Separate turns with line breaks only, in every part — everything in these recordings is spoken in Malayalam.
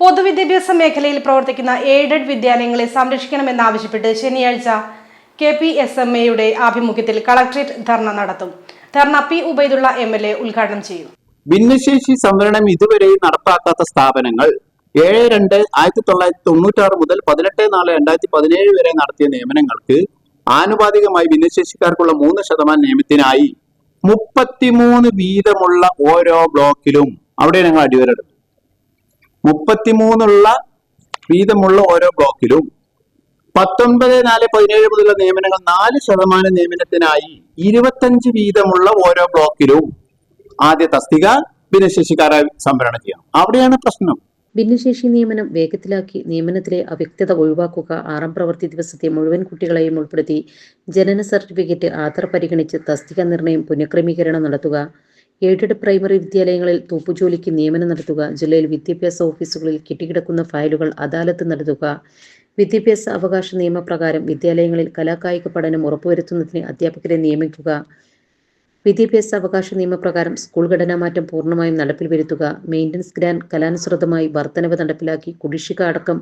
പൊതുവിദ്യാഭ്യാസ മേഖലയിൽ പ്രവർത്തിക്കുന്ന എയ്ഡഡ് വിദ്യാലയങ്ങളെ സംരക്ഷിക്കണമെന്നാവശ്യപ്പെട്ട് ശനിയാഴ്ച കെ പി എസ് എം എയുടെ ആഭിമുഖ്യത്തിൽ കളക്ട്രേറ്റ് ധർണ നടത്തും. Dharna P Ubaidulla M L A ഉദ്ഘാടനം ചെയ്യും.
ഭിന്നശേഷി സംവരണം ഇതുവരെ നടപ്പാക്കാത്ത സ്ഥാപനങ്ങൾ ഏഴ് രണ്ട് ആയിരത്തി തൊള്ളായിരത്തി തൊണ്ണൂറ്റി ആറ് മുതൽ പതിനെട്ട് നാല് രണ്ടായിരത്തി പതിനേഴ് വരെ നടത്തിയ നിയമനങ്ങൾക്ക് ആനുപാതികമായി ഭിന്നശേഷിക്കാർക്കുള്ള മൂന്ന് ശതമാനം നിയമത്തിനായി മുപ്പത്തിമൂന്ന് വീതമുള്ള ഓരോ ബ്ലോക്കിലും അവിടെ ഞങ്ങൾ അടിവരെടുത്തു മുപ്പത്തിമൂന്നുള്ള വീതമുള്ള ഓരോ ബ്ലോക്കിലും പത്തൊൻപത് നാല് പതിനേഴ് മുതലുള്ള നിയമനങ്ങൾ നാല് ശതമാനം നിയമനത്തിനായി ഇരുപത്തഞ്ച് വീതമുള്ള ഓരോ ബ്ലോക്കിലും ആദ്യ തസ്തിക ഭിന്നശേഷിക്കാരെ സംഭരണം ചെയ്യണം അവിടെയാണ് പ്രശ്നം.
ഭിന്നശേഷി നിയമനം വേഗത്തിലാക്കി നിയമനത്തിലെ അവ്യക്തത ഒഴിവാക്കുക ആറാം പ്രവൃത്തി ദിവസത്തെ മുഴുവൻ കുട്ടികളെയും ഉൾപ്പെടുത്തി ജനന സർട്ടിഫിക്കറ്റ് ആധാർ പരിഗണിച്ച് തസ്തിക നിർണയം പുനഃക്രമീകരണം നടത്തുക എയ്ഡഡ് പ്രൈമറി വിദ്യാലയങ്ങളിൽ തോപ്പുജോലിക്ക് നിയമനം നടത്തുക ജില്ലയിൽ വിദ്യാഭ്യാസ ഓഫീസുകളിൽ കെട്ടിക്കിടക്കുന്ന ഫയലുകൾ അദാലത്ത് നടത്തുക. വിദ്യാഭ്യാസ അവകാശ നിയമപ്രകാരം വിദ്യാലയങ്ങളിൽ കലാകായിക പഠനം ഉറപ്പുവരുത്തുന്നതിന് അധ്യാപകരെ നിയമിക്കുക. വിദ്യാഭ്യാസ അവകാശ നിയമപ്രകാരം സ്കൂൾ ഘടനാ മാറ്റം പൂർണമായും നടപ്പിൽ വരുത്തുക. മെയിന്റനൻസ് ഗ്രാൻഡ് കലാനുസൃതമായി വർധനവ് നടപ്പിലാക്കി കുടിശ്ശിക അടക്കം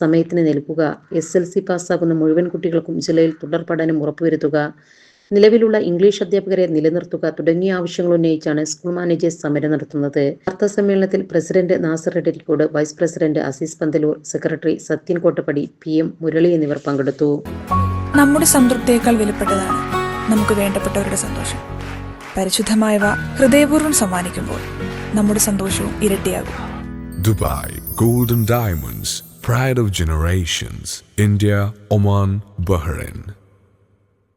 സമയത്തിന് നൽകുക എസ് എൽ സി പാസ്സാകുന്ന മുഴുവൻ കുട്ടികൾക്കും ജില്ലയിൽ തുടർ പഠനം ഉറപ്പുവരുത്തുക. നിലവിലുള്ള ഇംഗ്ലീഷ് അധ്യാപകരെ നിലനിർത്തുക തുടങ്ങിയ ആവശ്യങ്ങൾ ഉന്നയിച്ചാണ് സ്കൂൾ മാനേജേഴ്സ് സമരം നടത്തുന്നത്. വാർത്താ സമ്മേളനത്തിൽ president Nasar Edarikode vice president Azeez Panthaloor secretary Sathyan Kottappadi P M Murali എന്നിവർ പങ്കെടുത്തു.
നമ്മുടെ സംതൃപ്തിയേക്കാൾ വിലപ്പെട്ടതാണ് നമുക്ക് വേണ്ടപ്പെട്ടവരുടെ സന്തോഷം. പരിശുദ്ധമായവ ഹൃദയപൂർവം സമ്മാനിക്കുമ്പോൾ നമ്മുടെ സന്തോഷവും ഇരട്ടിയാകും.
Dubai golden diamonds pride of generations India Oman Bahrain.